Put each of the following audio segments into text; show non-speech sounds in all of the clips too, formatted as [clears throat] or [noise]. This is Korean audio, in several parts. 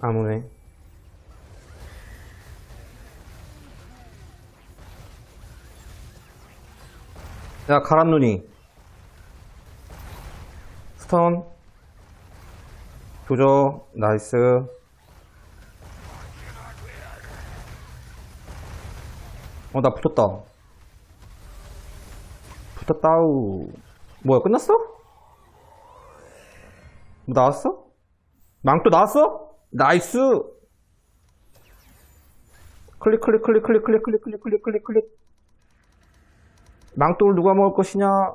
안 오네. 야, 가란 눈이. 스턴. 조져. 나이스. 어, 나 붙었다. 붙었다우. 뭐야, 끝났어? 뭐 나왔어? 망토 나왔어? 나이스! 클릭, 클릭, 클릭, 클릭, 클릭, 클릭, 클릭, 클릭, 클릭, 클릭. 망토를 누가 먹을 것이냐?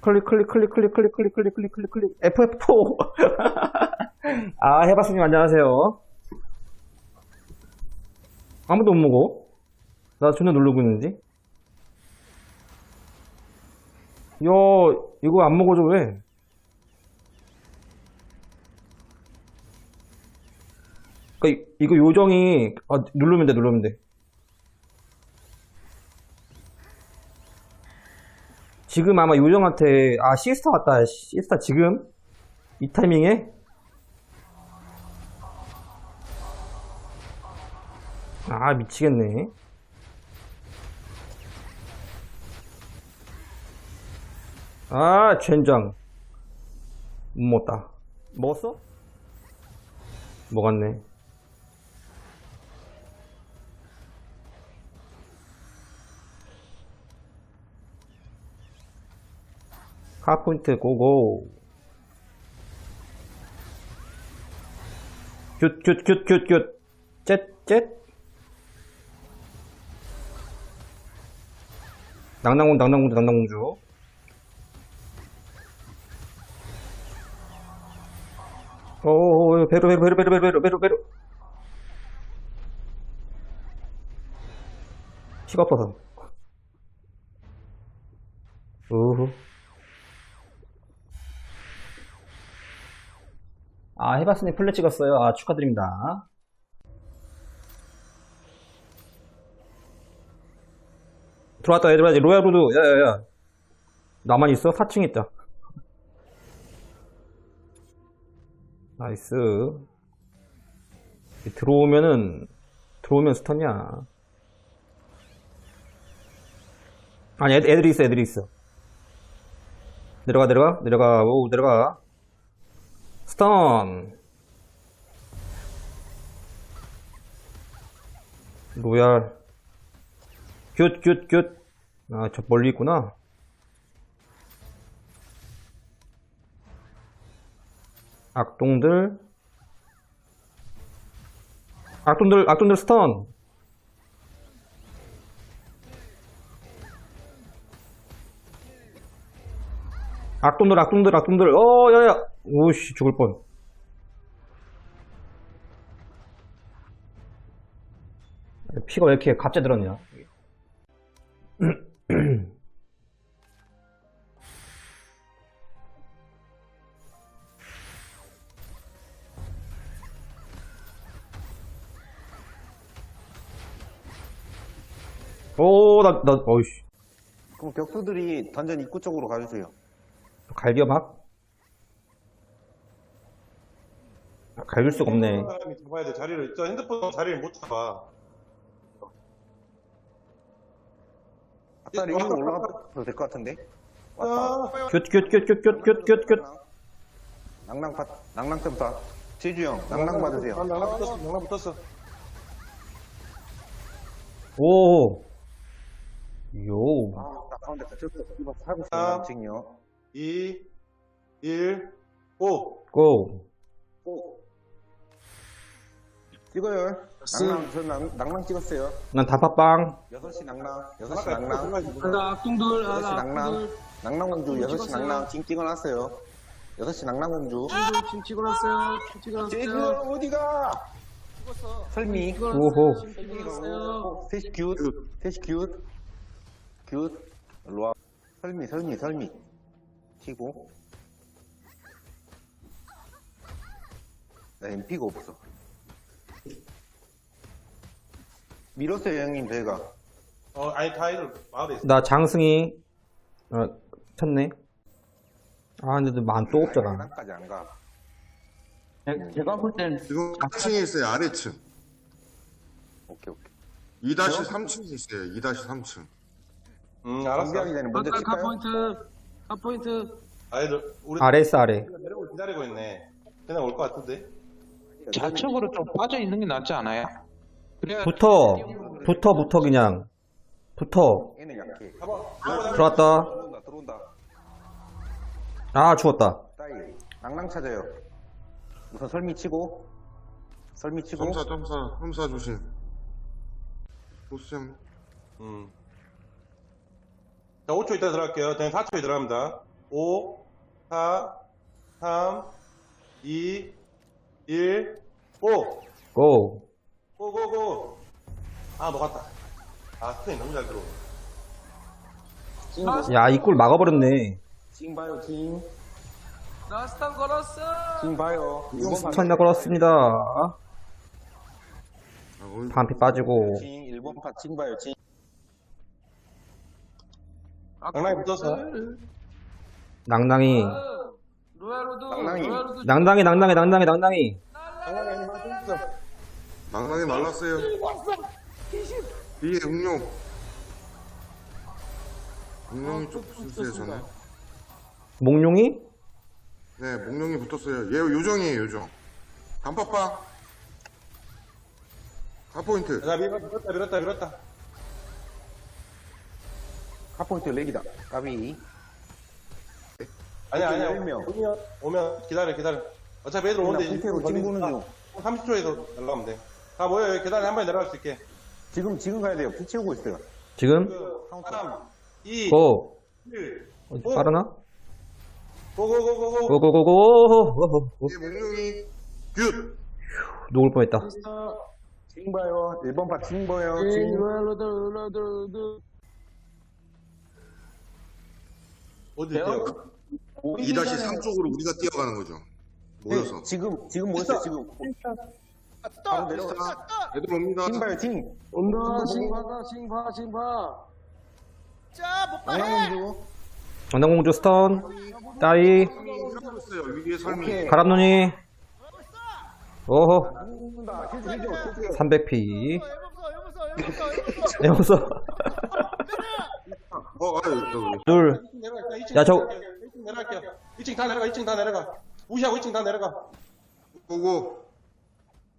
클릭, 클릭, 클릭, 클릭, 클릭, 클릭, 클릭, 클릭, 클릭, 클릭. FF4. 아, 해바스님 안녕하세요. 아무도 못 먹어. 나 존나 누르고 있는지. 야, 이거 안 먹어줘, 왜? 그니까, 이- 이거 요정이, 아, 누르면 돼, 누르면 돼. 지금 아마 요정한테, 아, 시스타 왔다, 시스타 지금? 이 타이밍에? 아, 미치겠네. 아, 젠장. 못 먹었다. 먹었어? 먹었네. 카포인트 고고. 쭛쭛쭛쭛쭛 쨋쨋 낭낭공 낭낭공주 낭낭공주. 오오오 배로 배로 배로 배로 배로 배로 배로. 피가 아파서. 우후. 아, 해봤으니 플랫 찍었어요. 아, 축하드립니다. 들어왔다, 얘들아. 로얄로드. 야, 야, 야. 나만 있어? 4층 있다. 나이스. 들어오면은, 들어오면 스턴이야. 아니, 애들, 애들이 있어, 애들이 있어. 내려가, 내려가, 내려가, 오, 내려가. 스턴. 로얄. 굿, 굿, 굿. 아, 저 멀리 있구나. 악동들. 악동들, 악동들 스턴. 악동들, 악동들, 악동들. 어, 야, 야. 오씨, 죽을 뻔. 피가 왜 이렇게 갑자기 들었냐? [clears throat] 오, 나, 나, 어이씨. 그럼 격수들이 던전 입구 쪽으로 가주세요. 갈겨막? 갈길 수가 없네. 사람이 잡아야 돼 자리를 저 핸드폰 자리를 못 잡아 앞다리 위로 올라가도 될 것 같은데? 아, 큐. 낭낭 파, 낭낭 때부터. 제주 형, 낭낭 받으세요. 난 나랑 붙었어 나랑 붙었어 오. 요. 아, 나 가운데 갇혔어. 이거 살고 있어, 아. 남친이요. 2 1 5 고. 오. 찍어요. 낭낭, 저 낭, 낭낭 찍었어요. 난 다파빵. 6시 낭낭, 6시 아까 낭낭, 생각이 악동들 6시 하나 낭낭, 악동들 낭낭 공주, 6시 찍었어요. 낭낭, 징 찍어놨어요. 6시 낭낭 공주. 악동들 지금 찍어놨어요 지금 제주 찍어놨어요 형, 어디가? 설미. 오호. 지금 찍어놨어요 셋이 큐, 셋이 큐, 큐, 일로 와. 설미, 설미, 설미. 튀고. 나 MP가 없어. 밀었어요, 형님, 저희가. 어 아니 다이를 마을에 있어 나 장승이. 어, 쳤네. 아, 근데 만또 없잖아. 까지 안 가. 제가 볼땐 지금 4층에 있어요, 아래층. 오케이, 오케이. 2-3층에 있어요, 2-3층. 음, 알았어. 준비하기 전에 먼저 카 칠까요? 포인트. 카 포인트. 아이들, 우리 아래 있어, 아래. 내려고 기다리고 있네. 그냥 올 것 같은데. 좌측으로 좀 빠져 있는 게 낫지 않아요? 붙어. 붙어, 붙어, 그냥. 붙어. 약해. 들어왔다. 들어온다, 들어온다. 아, 죽었다. 따이. 낭낭 찾아요. 우선 설미 치고. 설미 치고. 점사, 점사, 점사 조심. 보스형. 음. 자, 5초 있다 들어갈게요. 저는 4초에 들어갑니다. 5, 4, 3, 2, 1, 5. 고. 고, 고, 고. 아, 녹았다. 아, 스페인 너무 잘 들어. 야, 이꿀 막아버렸네. 징 봐요, 징. 나 스탄 걸었어. 징 봐요. 스턴이나 걸었습니다. 아, 오늘 반피 빠지고. 징, 1번 파, 징 봐요, 징. 장난이 붙었어. 낭낭이. 로얄로드. 낭낭이. 로얄로드. 낭낭이, 낭낭이, 낭낭이, 낭낭이. 낭낭이 말랐어요. 뒤에 응용. 응용이 좀 붙으세요, 저는. 몽룡이? 네, 몽룡이 붙었어요. 얘 요정이에요, 요정. 단팥빵. 가포인트. 자, 밀었다, 밀었다, 밀었다, 밀었다. 카포인트 렉이다. 까비. 아니야, 아니야. 열 명. 오면, 오면 기다려, 기다려. 어차피 애들 오는데. 이제 징 보는 중. 30초에서 날라가면 돼. 다 모여, 여기 계단에 한 번에 내려갈 수 있게. 지금, 지금 가야 돼요. 피 채우고 있어요. 지금? 그, 3, 2, 고. 1. 어디 빠르나? 고고고고고. 고고고고. 얘 몽룡이 굿. 녹을 뻔했다. 징 봐요. 1번 파, 징 봐요. 징. 어디 있대요? 2-3 쪽으로 우리가 뛰어가는 거죠. 모여서. 네, 지금, 지금 뭐였어요, 지금? 바로 내려가. 애들 옵니다. 징 봐요, 징. 온다. 징봐다. 징봐. 징봐. 낭낭공주. 원당공주 스턴. 따이. 있어요. 위에 설미. 오케이. 바람눈이. 오호. 죽는다. 힐, 힐 좀, 힐 좀. 300p. 여기서. 어, 아유, 저기. 둘. 내려갈게요. 2층 야, 저- 내려갈게요. 2층 내려갈게요. 2층 다 내려가, 2층 다 내려가. 무시하고 2층 다 내려가. 보고.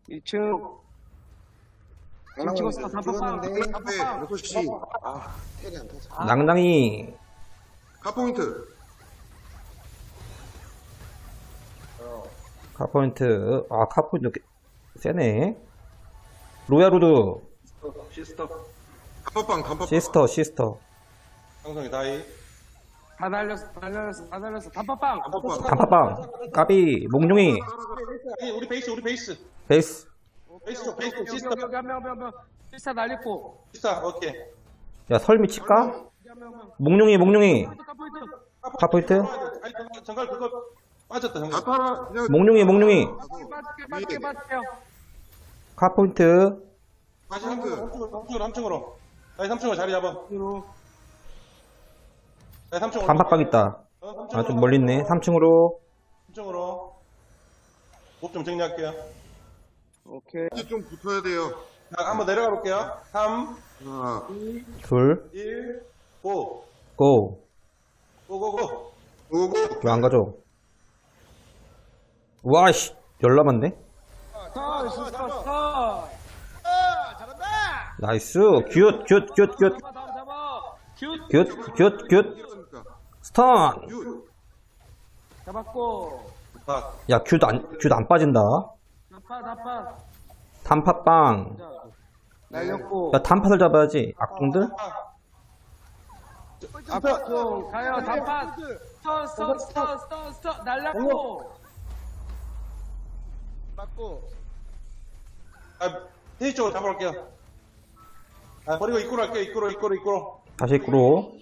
2층. 낭낭공주. 찍었어, 단팥빵. 죽었는데. 앞에 6시. 아, 텔이 안 터져. 낭낭이. 가포인트. 카포인트. 아, 카포인트 꽤 세네. 로얄로드. 단팥빵, 단팥빵. 시스터, 시스터. 방송이 다이. 다 날렸어. 다 날렸어. 다 날렸어. 단팥빵. 단팥빵. 까비. 몽룡이. 아니, 우리 베이스, 우리 베이스. 베이스. 베이스 쪽, 베이스 쪽, 여기 시스터. 여기 여기 한 명, 한 명, 한 명. 시스타 날리고. 시스터, 오케이. 야, 설미 칠까? 몽룡이, 몽룡이. 카포인트. 카포인트. 아니, 정갈, 정갈 그거 빠졌다, 정갈. 다 팔아. 그냥 몽룡이, 몽룡이. 빠질게, 빠질게, 빠질게요. 카포인트. 다시 3층으로, 3층으로, 3층으로. 다시 3층으로 자리 잡아. 다시 3층으로. 단팥빵 있다. 어, 아, 좀 멀리 있네. 3층으로. 3층으로. 몹좀 정리할게요. 오케이. 이제 좀 붙어야 돼요. 자, 한번 내려가 볼게요. 3, 하나, 둘. 1, 5. 고. 고고고. 오고. 왜 안 가져? 와, 씨. 열나만데? 스타, 시스타, 스타. 나이스. 굿, 굿, 굿, 굿. 잡아, 잡아, 잡아. 큐. 굿, 굿, 굿. 스턴. 굿. 잡았고. 자, 야, 큐 안, 큐안 빠진다. 나빠, 나빠. 단팥빵. 날렸고. 야, 단팥을 잡아야지. 악동들? 앞쪽 가요. 단팥. 스턴, 스턴, 스턴, 스턴, 스턴. 날렸고. 아, 페이지 쪽으로 잡아볼게요. 아, 버리고 입구로 할게요. 입구로, 입구로, 입구로. 다시 입구로.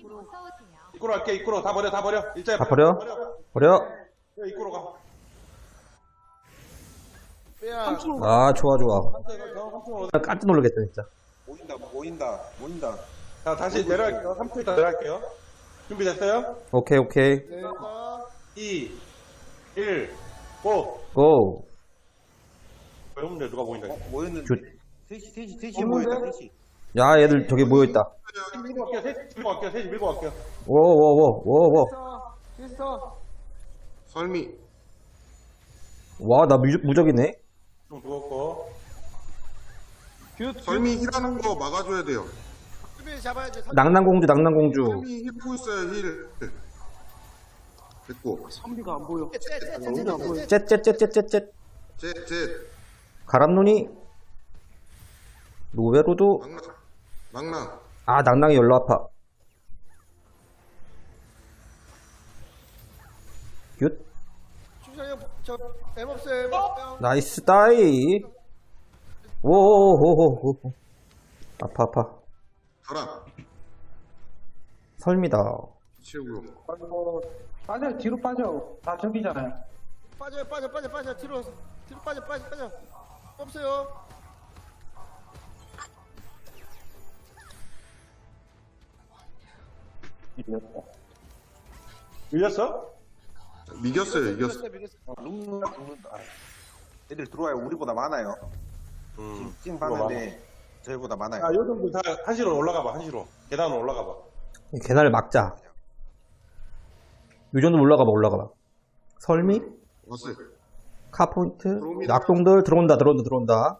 입구로 할게요. 입구로. 다 버려, 다 버려. 일자에 다 버려? 버려. 버려, 입구로 가. 아, 좋아, 좋아. 3층으로. 아, 깜짝 놀라겠다, 진짜. 모인다, 모인다, 모인다. 자, 다시 내려갈게요. 3층 있다 내려갈게요. 준비됐어요? 오케이, 오케이. 2, 1, 고. 고. 형님들 누가 보인다. 모였는데. 굿. 셋이, 셋이, 셋이 모였다, 셋이. 야, 얘들 저기 모여있다. 밀고 갈게요. 셋 밀고 갈게요. 셋 밀고 갈게요. 워워워워워 있어 있어 설미. 와, 나 무적, 무적이네. 좀 죽었고. 설미 힐하는 거 막아줘야 돼요. 수비 잡아야지 낭낭공주, 낭낭공주. 설미 힐고 있어요, 힐. 됐고. 쨉쨉쨉쨉쨉. 제, 제, 가람눈이. 노베로도. 망랑. 망랑. 아, 낭낭이 열로 아파. 굿. 저 엠없어요 엠없어요 나이스 따이. 오오오오오. 아파, 아파. 가라. 설미다. 치우고요. 빠져 뒤로 빠져. 다 저기잖아요. 빠져 빠져 빠져 빠져 뒤로 뒤로 빠져 빠져 빠져 없어요 밀렸어? 이겼어요, 이겼어. 어, 룩룩, 룩룩. 아, 애들 들어와요. 우리보다 많아요. 음. 지금 봤는데, 저희보다 많아요. 아, 요즘들 다 한시로 올라가봐. 한시로. 계단으로 올라가봐. 개나를 막자. 요 정도 올라가봐, 올라가봐. 설미? 왔어요. 카포인트? 들어옵니다. 낙동들 들어온다, 들어온다, 들어온다.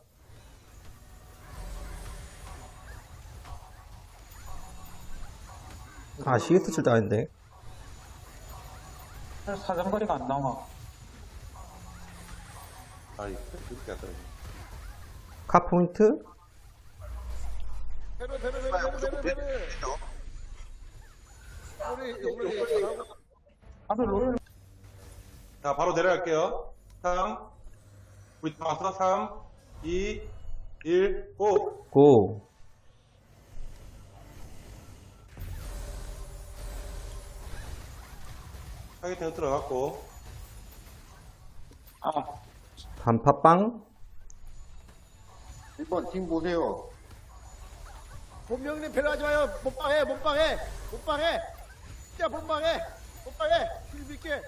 아, CS 칠도 아닌데. 사정거리가 안 나와. 아, 이렇게 안 떨어져. 카 포인트? 우리 우리 잘하고 다들 롤 자, 바로 내려갈게요. 3. 우리 다 왔어. 3, 2, 1, 고! 고. 타겟팅 들어갔고. 아, 단팥빵? 1번 팀 보세요. 본명님 배로 하지 마요 못방해 못방해 못방해 진짜 못방해 못방해 힐 믿게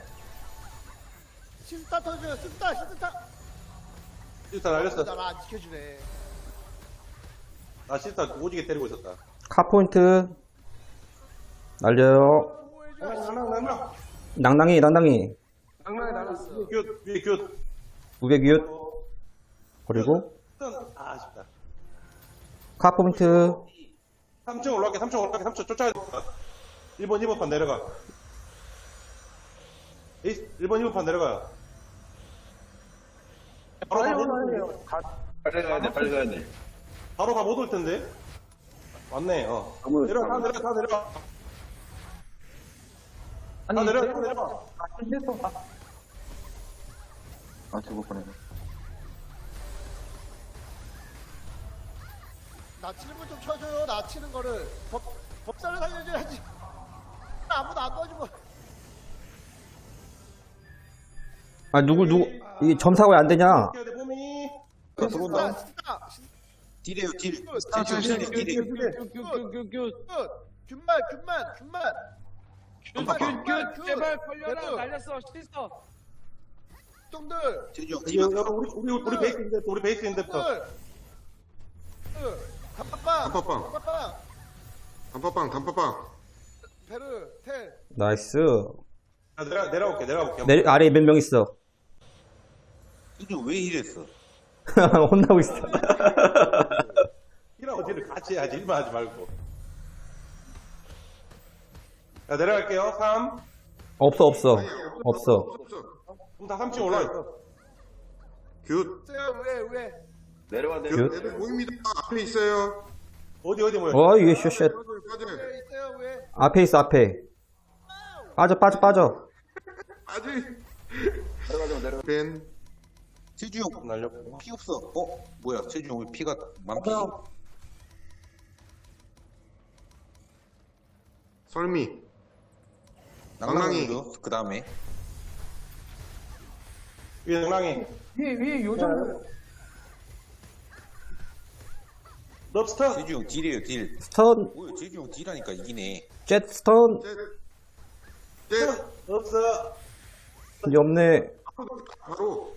시스타 터져요 시스타 시스타 시스타 날렸어. 나안 지켜주네 나 시스타 오지게 때리고 있었다. 카포인트? 날려요. 보호해줘 낭 낭. 낭낭이, 낭낭이. 장난이 날았어 굿, 위에 굿. 우백이웃. 그리고, 아, 아쉽다. 카포인트. 3층 올라갈게, 3층 올라갈게, 3층 쫓아야 돼. 1번, 2번 판 내려가. 에이스, 1번, 2번 판 내려가. 바로 다못올 텐데. 빨리 가야 돼, 빨리 가야 돼. 바로 다못올 텐데. 맞네, 어. 내려가, 다 내려가, 다 내려가. 다 내려가, 다 내려가. 힘들어. 아, 죽을 뻔했네. 나 치는 거좀 쳐줘요 나 치는 거를 법, 법사를 살려줘야지 [laughs] 아무도 안 도와주고 아, 누구, 누구, 이게 점사가 안 되냐? 해야 돼, 봄이. 자, 들어온다. 시스타 딜이에요, 딜. 딜, 딜, 딜, 딜. 굿굿굿굿 균만 균만 균만 균균 제발 걸려라 날렸어 시스터 똥들 제주 집에 여기, 우리, 우리, 우리 베이스 인데부터, 우리 베이스 인데부터. 단팥빵 단팥빵. 단팥빵 단팥빵, 단팥빵. 베르 텔 나이스. 자, 내려, 내려올게, 내려올게. 내, 아래에 몇 명 있어. 제주 왜 이랬어? [laughs] 혼나고 있어. [laughs] 이랑 어디를 같이 해야지, 일만 하지 말고. 자, 내려갈게요. 3. 없어, 없어. 없어. 없어. 그럼 다 3층 올라있어. 굿. 왜 왜 내려와, 굿. 애들 보입니다. 앞에 있어요. 어디, 어디 모여? 어, 이게 쉣쉣. 빠져요, 빠져요. 왜 있어요 왜 앞에 있어, 앞에. 빠져, 빠져, 빠져. 아직. 내려가자, 내려가. 벤. 제주 형, 날렸고. 피 없어. 어? 뭐야, 제주 형 왜 피가 만피? 설미. 낭낭이. 그 다음에. 위에 능랑이. 위에, 위에 요정. 럽스터. 제주 형 딜이에요, 딜. 스턴, 뭐야, 제주 형 딜하니까 이기네. 젯 스턴. 이제 없네. 바로.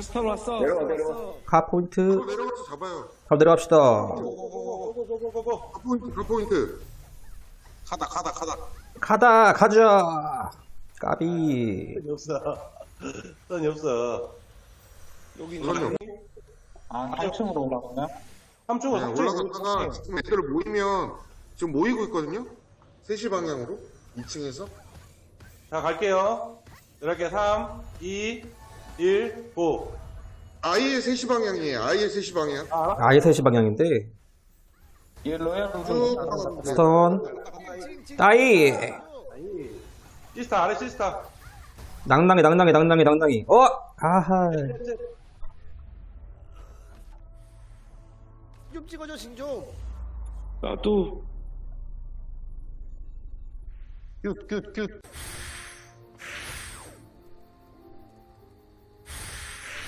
스턴 왔어. 내려와, 내려와. 카 포인트. 바로 내려가서 잡아요. 바로 내려갑시다. 고고고고고고고고. 가 포인트, 가 포인트. 가다, 가다, 가다. 가다, 가자. 까비. 턴이 없어. 턴이 없어. 여기 있는 그럼요. 아, 8층으로 올라가나요? 3층으로, 네, 3층으로. 올라갔다가 지금 애들 모이면 지금 모이고 있거든요. 3시 방향으로 2층에서. 자, 갈게요. 이렇게 3, 2, 1, 고. 아예 3시 방향이에요. 아예 3시 방향. 아예 3시 방향인데. 얘 로얄 쭉좀 가면 돼. 스턴. 따이. 시스타, 아래 시스타. 낭낭이, 낭낭이, 낭낭이, 낭낭이. 어! 아하. 좀 찍어줘 신좀 나도. 큐, 큐, 큐.